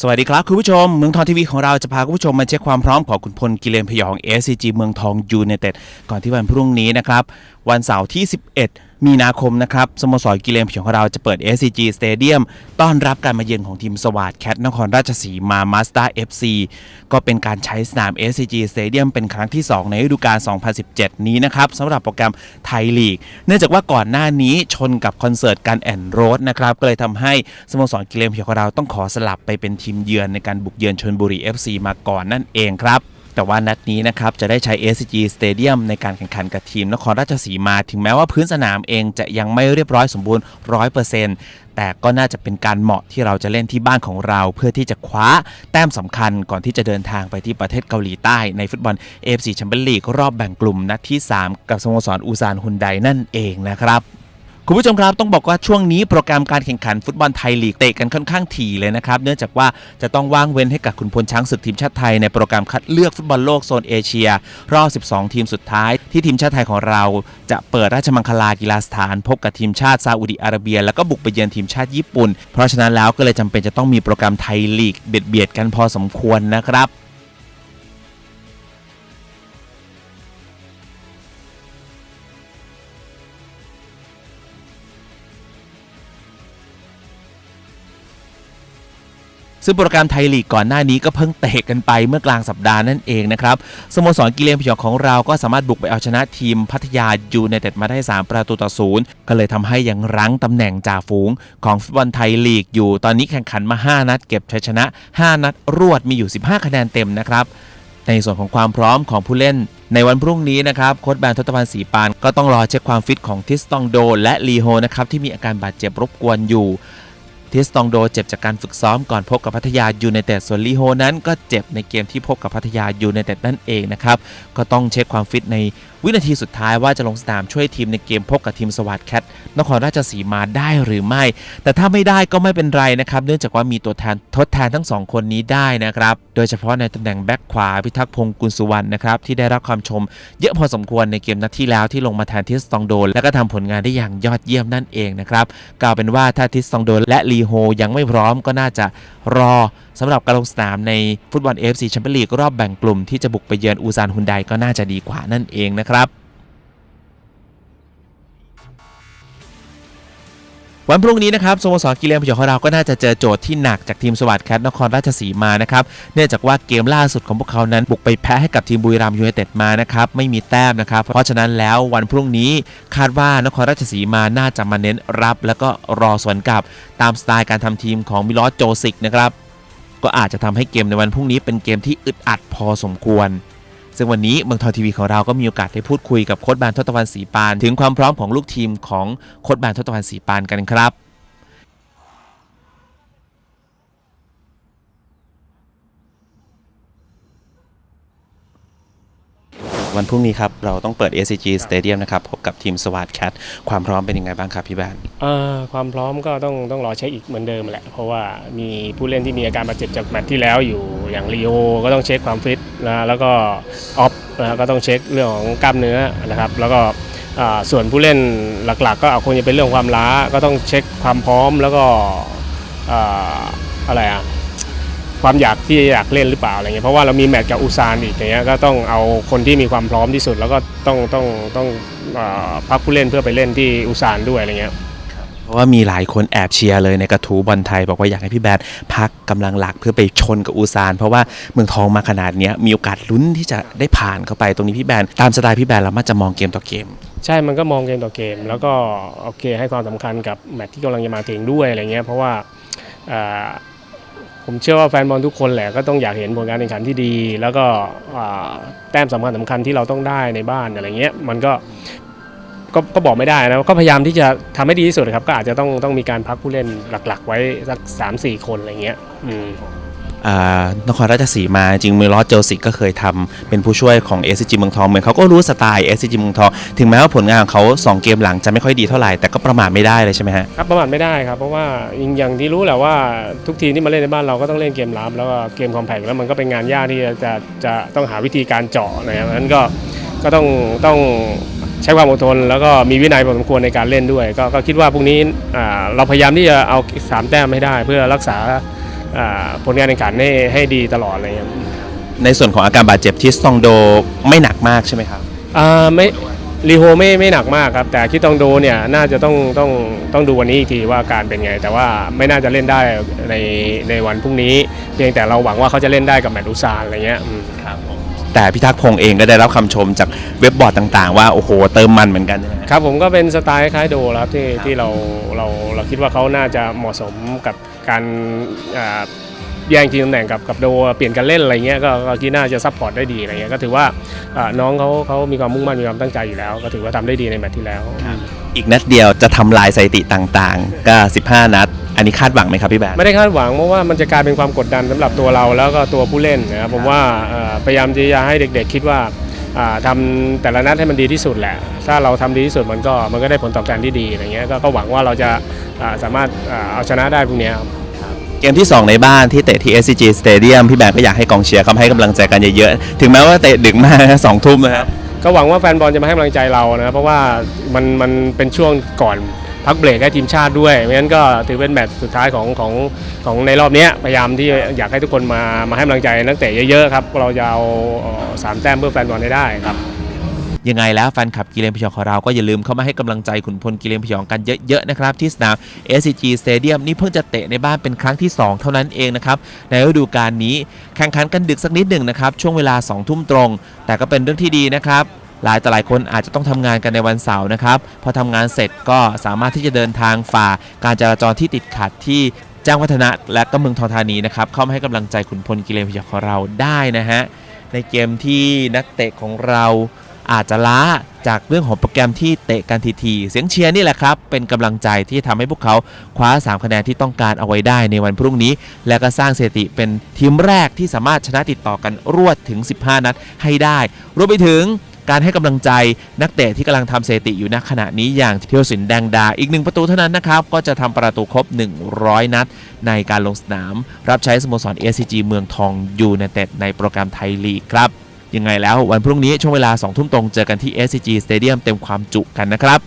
สวัสดีครับคุณผู้ชม เมืองทองทีวีของเราจะพาคุณผู้ชมมาเช็คความพร้อมของคุณพลกิเลนพยอง SCG เมืองทองยูเนเต็ดก่อนที่วันพรุ่งนี้นะครับ วันเสาร์ที่ 11 มีนาคมนะครับสโมสรกิเลนพยองของเราจะเปิด SCG Stadium ต้อนรับการมาเยือนของทีมสวัสดแคทนครราชสีมามาส t ต r FC ก็เป็นการใช้สนาม SCG Stadium เป็นครั้งที่ 2 ในฤดูกาล 2017 นี้นะครับสำหรับโปรแกรมไทยลีก เนื่องจากว่าก่อนหน้านี้ชนกับคอนเสิร์ตการแอนโรดนะครับก็เลยทำให้สโมสรกิเลนพยองของเราต้องขอสลับไปเป็นทีมเยือนในการบุกเยือนชนบุรี FC มาก่อนนั่นเองครับ แต่ว่านัดนี้นะครับจะได้ใช้ SCG Stadium ในการแข่งขันกับทีมนครราชสีมา ถึงแม้ว่าพื้นสนามเองจะยังไม่เรียบร้อยสมบูรณ์ 100%แต่ก็น่าจะเป็นการเหมาะที่เราจะเล่นที่บ้านของเรา เพื่อที่จะคว้าแต้มสำคัญก่อนที่จะเดินทางไปที่ประเทศเกาหลีใต้ในฟุตบอล AFC แชมเปี้ยนลีกรอบแบ่งกลุ่มนัดที่ 3 กับสโมสรอูซานฮุนไดนั่นเองนะครับ คุณผู้ชมครับต้องบอกว่าช่วงนี้โปรแกรมการแข่งขันฟุตบอลไทยลีกเตะกันค่อนข้างถี่เลยนะครับเนื่องจากว่าจะต้องว่างเว้นให้กับขุนพลช้างศึกทีมชาติไทยในโปรแกรมคัดเลือกฟุตบอลโลกโซนเอเชีย รอบ 12 ทีมสุดท้าย ที่ทีมชาติไทยของเรา จะเปิดราชมังคลากีฬาสถาน พบกับทีมชาติซาอุดิอาระเบีย แล้วก็บุกไปเยือนทีมชาติญี่ปุ่น เพราะฉะนั้นแล้วก็เลยจำเป็นจะต้องมีโปรแกรมไทยลีกเบียดเบียดกันพอสมควรนะครับ ซึ่งโปรแกรมไทยลีกก่อนหน้านี้ก็เพิ่งเตะกันไปเมื่อกลางสัปดาห์นั่นเองนะครับสโมสรกิเลนพยองของเราก็สามารถบุกไปเอาชนะทีมพัทยายูไนเต็ดมาได้ 3 ประตูต่อศูนย์ก็เลยทำให้ยังรั้งตำแหน่งจ่าฝูงของฟุตบอลไทยลีกอยู่ ตอนนี้แข่งขันมา 5 นัด เก็บชัยชนะ 5 นัดรวดมีอยู่ 15 คะแนนเต็มนะครับในส่วนของความพร้อมของผู้เล่น ในวันพรุ่งนี้นะครับโค้ชแบนทศพันธ์ศรีปาน ก็ต้องรอเช็คความฟิตของทิสตองโด และลีโฮนะครับที่มีอาการบาดเจ็บรบกวนอยู่ ทิสตองโดเจ็บจากการฝึกซ้อมก่อนพบกับพัทยายูไนเต็ดส่วนลีโฮนั้นก็เจ็บในเกมที่พบกับพัทยายูไนเต็ดนั่นเองนะครับ ก็ต้องเช็คความฟิตใน วินาทีสุดท้ายว่าจะลงสนามช่วยทีมในเกมพบกับทีมสวัสดแคทนครราชสีมาได้หรือไม่ แต่ถ้าไม่ได้ก็ไม่เป็นไรนะครับ เนื่องจากว่ามีตัวแทนทดแทนทั้งสองคนนี้ได้นะครับ โดยเฉพาะในตำแหน่งแบ็คขวาพิทักษ์พงศ์กุลสุวรรณนะครับ ที่ได้รับความชมเยอะพอสมควรในเกมนัดที่แล้วที่ลงมาแทนทิสตองโดนและก็ทำผลงานได้อย่างยอดเยี่ยมนั่นเองนะครับกล่าวเป็นว่าถ้าทิสตองโดนและลีโฮยังไม่พร้อมก็น่าจะรอ สำหรับการลงสนามในฟุตบอล AFC แชมเปี้ยนลีกรอบแบ่งกลุ่มที่จะบุกไปเยือนอูซานฮุนไดก็น่าจะดีกว่านั่นเองนะครับวันพรุ่งนี้นะครับสโมสรกีฬาพยองของเราก็น่าจะเจอโจทย์ที่หนักจากทีมสวัสด์แคทนครราชสีมานะครับเนื่องจากว่าเกมล่าสุดของพวกเขานั้นบุกไปแพ้ให้กับทีมบุรีรัมยูไนเต็ดมานะครับไม่มีแต้มนะครับ เพราะฉะนั้นแล้ววันพรุ่งนี้คาดว่านครราชสีมาน่าจะมาเน้นรับ แล้วก็รอสวนกลับตามสไตล์การทำทีมของมิลอสโจซิกนะครับ ก็อาจจะทำให้เกมในวันพรุ่งนี้เป็นเกมที่อึดอัดพอสมควร ซึ่งวันนี้เมืองทองทีวีของเราก็มีโอกาสได้พูดคุยกับโค้ชบานทศตวรรณสีปาน ถึงความพร้อมของลูกทีมของโค้ชบานทศตวรรณสีปานกันครับ วันพรุ่งนี้ครับ เราต้องเปิด SCG Stadium นะครับ พบกับทีมสวัสดแคทความพร้อมเป็นยังไงบ้างครับพี่แบนเอ่อความพร้อมก็ต้องต้องรอเช็คอีกเหมือนเดิมแหละ เพราะว่ามีผู้เล่นที่มีอาการบาดเจ็บจากแมตช์ที่แล้วอยู่อย่างลีโอก็ต้องเช็คความฟิตนะแล้วก็ออฟนะก็ต้องเช็คเรื่องของกล้ามเนื้อนะครับ แล้วก็ส่วนผู้เล่นหลักๆ ก็คงจะเป็นเรื่องความล้าก็ต้องเช็คความพร้อมแล้วก็ออะไรอะ ความอยากที่อยากเล่นหรือเปล่าอะไรเงี้ยเพราะว่าเรามีแมตช์กับอุซานอีกอย่างเงี้ยก็ต้องเอาคนที่มีความพร้อมที่สุด แล้วก็ต้องต้องต้องอ่าพักผู้เล่นเพื่อไปเล่นที่อุซานด้วยอะไรเงี้ยเพราะว่ามีหลายคนแอบเชียร์เลยในกระทูบอลไทย บอกว่าอยากให้พี่แบนพักกำลังหลักเพื่อไปชนกับอูซาน เพราะว่าเมืองทองมาขนาดเนี้ยมีโอกาสลุ้นที่จะได้ผ่านเข้าไปตรงนี้พี่แบนตามสไตล์พี่แบนเรามักจะมองเกมต่อเกม ใช่มันก็มองเกมต่อเกม แล้วก็โอเคให้ความสำคัญกับแมตช์ที่กำลังจะมาถึงด้วยอะไรเงี้ยเพราะว่าอ่า ผมเชื่อว่าแฟนบอลทุกคนแหละก็ต้องอยากเห็นผลการแข่งขันที่ดี แล้วก็แต้มสำคัญสำคัญที่เราต้องได้ในบ้านอะไรเงี้ยมันก็ก็ก็บอกไม่ได้นะก็พยายามที่จะทำให้ดีที่สุดครับ ก็อาจจะต้องต้องมีการพักผู้เล่นหลัก ๆ ไว้สักสามสี่คนอะไรเงี้ย อืม นครราชสีมาจริงมือล้อเจลสิกก็เคยทำเป็นผู้ช่วยของ s อ g เมืองทองเหมือนเขาก็รู้สไตล์ s อ g เมืองทอง ถึงแม้ว่าผลงานของเขา2 เกมหลังจะไม่ค่อยดีเท่าไหร่แต่ก็ประมาทไม่ได้เลยใช่ไหมฮะครับประมาทไม่ได้ครับเพราะว่าอย่างที่รู้แหละว่าทุกทีมที่มาเล่นในบ้านเราก็ต้องเล่นเกมรับแล้วก็เกมคอมแพคแล้วมันก็เป็นงานยากที่จะจะจะต้องหาวิธีการเจาะนะครับนั้นก็ก็ต้องต้องใช้ความอดทน แล้วก็มีวินัยพอสมควรในการเล่นด้วย ก็ก็คิดว่าพรุ่งนี้เราพยายามที่จะเอาสามแต้มให้ได้ เพื่อรักษา ผลงานแข่งขันให้ให้ดีตลอดอะไรเงี้ยในส่วนของอาการบาดเจ็บที่ซองโดไม่หนักมากใช่ไหมครับอ่าไม่รีโฮไม่ไม่หนักมากครับ แต่คิดต้องดูเนี่ยน่าจะต้องต้องต้องดูวันนี้อีกทีว่าอาการเป็นไง แต่ว่าไม่น่าจะเล่นได้ในในวันพรุ่งนี้ เพียงแต่เราหวังว่าเขาจะเล่นได้กับแมตต์อุซานอะไรเงี้ยอืม แต่พิทักษ์พงษ์เองก็ได้รับคำชมจากเว็บบอร์ดต่างๆ ว่าโอ้โหเติมมันเหมือนกันใช่ไหมครับผมก็เป็นสไตล์คล้ายโดแล้วครับที่ที่เราเราเราคิดว่าเขาน่าจะเหมาะสมกับการอ่าแย่งชิงตำแหน่งกับกับโดเปลี่ยนกันเล่นอะไรเงี้ยก็ก็คิดน่าจะซัพพอร์ตได้ดีอะไรเงี้ยก็ถือว่าอ่าน้องเขาเขามีความมุ่งมั่นมีความตั้งใจอยู่แล้ว ก็ถือว่าทำได้ดีในแมตช์ที่แล้ว อีกนัดเดียวจะทำลายสถิติต่างๆ ก็ 15 นัด อันนี้คาดหวังไหมครับพี่แบงค์ ไม่ได้คาดหวังเพราะว่ามันจะกลายเป็นความกดดันสำหรับตัวเราแล้วก็ตัวผู้เล่นนะครับผมว่าเอ่อพยายามที่จะให้เด็กๆ คิดว่าอ่าทำแต่ละนัดให้มันดีที่สุดแหละ ถ้าเราทำดีที่สุดมันก็มันก็ได้ผลตอบแทนที่ดีอะไรเงี้ยก็ก็หวังว่าเราจะอ่าสามารถอ่าเอาชนะได้พรุ่งนี้ครับ เกมที่ 2 ในบ้านที่เตะที่ SCG Stadium พี่แบงค์ก็อยากให้กองเชียร์เขามาให้กำลังใจกันเยอะๆ ถึงแม้ว่าเตะดึกมากนะสองทุ่มนะครับ ก็หวังว่าแฟนบอลจะมาให้กำลังใจเรานะเพราะว่ามันมันเป็นช่วงก่อน พักเบรกให้ทีมชาติด้วยเพราะฉะนั้นก็ถือเป็นแมตช์สุดท้ายของของของในรอบนี้พยายามที่อยากให้ทุกคนมามาให้กำลังใจนักเตะเยอะๆครับเราจะเอาสามแต้มเพื่อแฟนบอลให้ได้ครับยังไงแล้วแฟนคลับกิเลนพยองของเราก็อย่าลืมเข้ามาให้กำลังใจขุนพลกิเลนพยองกันเยอะๆนะครับที่สนาม SCG Stadium นี่เพิ่งจะเตะในบ้านเป็นครั้งที่ 2 เท่านั้นเองนะครับในฤดูกาลนี้แข่งขันกันดึกสักนิดหนึ่งนะครับช่วงเวลา2ทุ่มตรง แต่ก็เป็นเรื่องที่ดีนะครับ หลายต่อหลายคนอาจจะต้องทำงานกันในวันเสาร์นะครับพอทำงานเสร็จก็สามารถที่จะเดินทางฝ่าการจราจรที่ติดขัดที่แจ้งวัฒนะและก็เมืองทองธานีนะครับเข้ามาให้กำลังใจขุนพลกิเลนพยของเราได้นะฮะในเกมที่นักเตะของเราอาจจะล้าจากเรื่องของโปรแกรมที่เตะกันทีๆเสียงเชียร์นี่แหละครับ เป็นกำลังใจที่ทำให้พวกเขาคว้า 3 คะแนนที่ต้องการเอาไว้ได้ในวันพรุ่งนี้ และก็สร้างสถิติเป็นทีมแรกที่สามารถชนะติดต่อกันรวดถึง 15 นัดให้ได้ รวมไปถึง การให้กำลังใจนักเตะที่กำลังทำสถิติอยู่ณขณะนี้อย่างเทียวสินแดงดา อีกหนึ่งประตูเท่านั้นนะครับ ก็จะทำประตูครบ 100 นัด ในการลงสนาม รับใช้สโมสร SCG เมืองทองยูไนเต็ดในโปรแกรมไทยลีกครับยังไงแล้ววันพรุ่งนี้ช่วงเวลา2ทุ่มตรงเจอกันที่ SCG Stadium เต็มความจุกันนะครับ